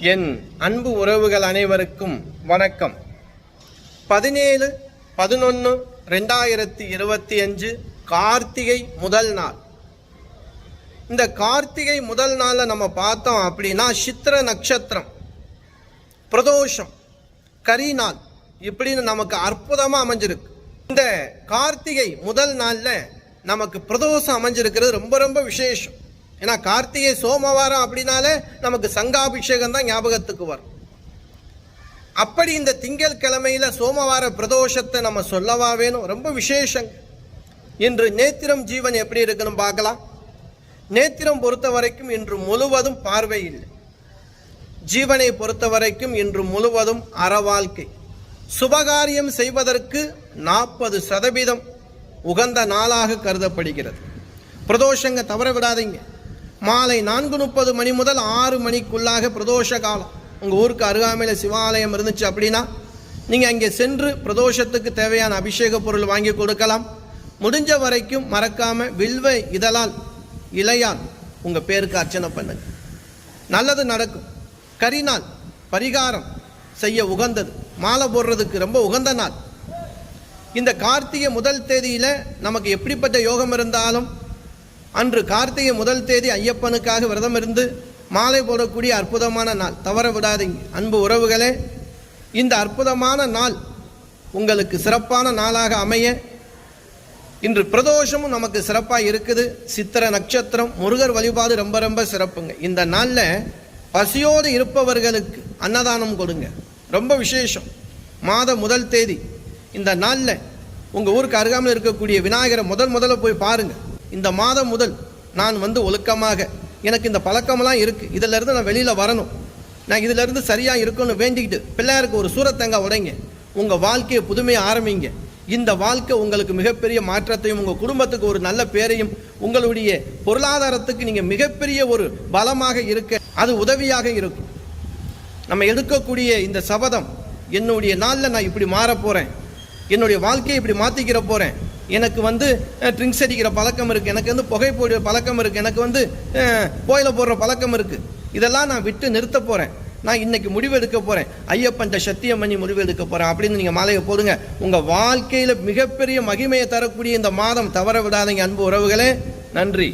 என் அன்பு உறவுகள் அனைவருக்கும் வணக்கம். பதினேழு பதினொன்று ரெண்டாயிரத்தி இருபத்தி அஞ்சு கார்த்திகை முதல் நாள். இந்த கார்த்திகை முதல் நாளில் நம்ம பார்த்தோம் அப்படின்னா சித்திர நட்சத்திரம் பிரதோஷம் கரி நாள் இப்படின்னு நமக்கு அற்புதமாக அமைஞ்சிருக்கு. இந்த கார்த்திகை முதல் நாளில் நமக்கு பிரதோஷம் அமைஞ்சிருக்கிறது ரொம்ப ரொம்ப விசேஷம். ஏன்னா கார்த்திகை சோமவாரம் அப்படின்னாலே நமக்கு சங்காபிஷேகம் தான் ஞாபகத்துக்கு வரும். அப்படி இந்த திங்கள் கிழமையில் சோமவார பிரதோஷத்தை நம்ம சொல்லவா வேணும்? ரொம்ப விசேஷங்க. இன்று நேத்திரம் ஜீவன் எப்படி இருக்குன்னு பார்க்கலாம். நேத்திரம் பொறுத்த வரைக்கும் இன்று முழுவதும் பார்வை இல்லை. ஜீவனை பொறுத்த வரைக்கும் இன்று முழுவதும் அறவாழ்க்கை. சுபகாரியம் செய்வதற்கு நாற்பது சதவீதம் உகந்த நாளாக கருதப்படுகிறது. பிரதோஷங்க தவற விடாதீங்க. மாலை நான்கு முப்பது மணி முதல் ஆறு மணிக்குள்ளாக பிரதோஷ காலம். உங்கள் ஊருக்கு அருகாமையில் சிவாலயம் இருந்துச்சு அப்படின்னா நீங்கள் அங்கே சென்று பிரதோஷத்துக்கு தேவையான அபிஷேக பொருள் வாங்கி கொடுக்கலாம். முடிஞ்ச வரைக்கும் மறக்காமல் வில்வ இதழால் இலையால் உங்கள் பேருக்கு அர்ச்சனை பண்ணுங்க. நல்லது நடக்கும். கரிநாள் பரிகாரம் செய்ய உகந்தது. மாலை போடுறதுக்கு ரொம்ப உகந்த நாள். இந்த கார்த்திகை முதல் தேதியில் நமக்கு எப்படிப்பட்ட யோகம் இருந்தாலும் அன்று கார்த்திகை முதல் தேதி ஐயப்பனுக்காக விரதம் இருந்து மாலை போடக்கூடிய அற்புதமான நாள். தவற விடாதீங்க. அன்பு உறவுகளே இந்த அற்புதமான நாள் உங்களுக்கு சிறப்பான நாளாக அமைய இன்று பிரதோஷமும் நமக்கு சிறப்பாக இருக்குது. சித்திர நட்சத்திரம் முருகர் வழிபாடு ரொம்ப ரொம்ப சிறப்புங்க. இந்த நாளில் பசியோடு இருப்பவர்களுக்கு அன்னதானம் கொடுங்க. ரொம்ப விசேஷம். மாத முதல் தேதி. இந்த நாளில் உங்கள் ஊருக்கு அருகாமையில் இருக்கக்கூடிய விநாயகரை முதல் முதல்ல போய் பாருங்கள் இந்த மாதம் முதல் நான் வந்து ஒழுக்கமாக எனக்கு இந்த பழக்கமெல்லாம் இருக்குது இதிலேருந்து நான் வெளியில் வரணும். நான் இதிலேருந்து சரியாக இருக்கணும்னு வேண்டிக்கிட்டு பிள்ளையாருக்கு ஒரு சூரத்தங்க உடைங்க. உங்கள் வாழ்க்கையை புதுமையை ஆரம்பிங்க. இந்த வாழ்க்கை உங்களுக்கு மிகப்பெரிய மாற்றத்தையும் உங்கள் குடும்பத்துக்கு ஒரு நல்ல பேரையும் உங்களுடைய பொருளாதாரத்துக்கு நீங்கள் மிகப்பெரிய ஒரு பலமாக இருக்க அது உதவியாக இருக்கும். நம்ம எடுக்கக்கூடிய இந்த சபதம் என்னுடைய நாளில் நான் இப்படி மாற போகிறேன் என்னுடைய வாழ்க்கையை இப்படி மாற்றிக்கிற போகிறேன் எனக்கு வந்து ட்ரிங்க்ஸ் அடிக்கிற பழக்கம் இருக்குது எனக்கு வந்து புகை போடுற பழக்கம் இருக்குது எனக்கு வந்து கோயில போடுற பழக்கம் இருக்குது இதெல்லாம் நான் விட்டு நிறுத்த போகிறேன் நான் இன்னைக்கு முடிவு எடுக்க போகிறேன் ஐயப்பன்ட்ட சத்தியம் பண்ணி முடிவு எடுக்க போகிறேன் அப்படின்னு நீங்கள் மாலையை போடுங்க. உங்கள் வாழ்க்கையில் மிகப்பெரிய மகிமையை தரக்கூடிய இந்த மாதம் தவற விடாதீங்க அன்பு உறவுகளே. நன்றி.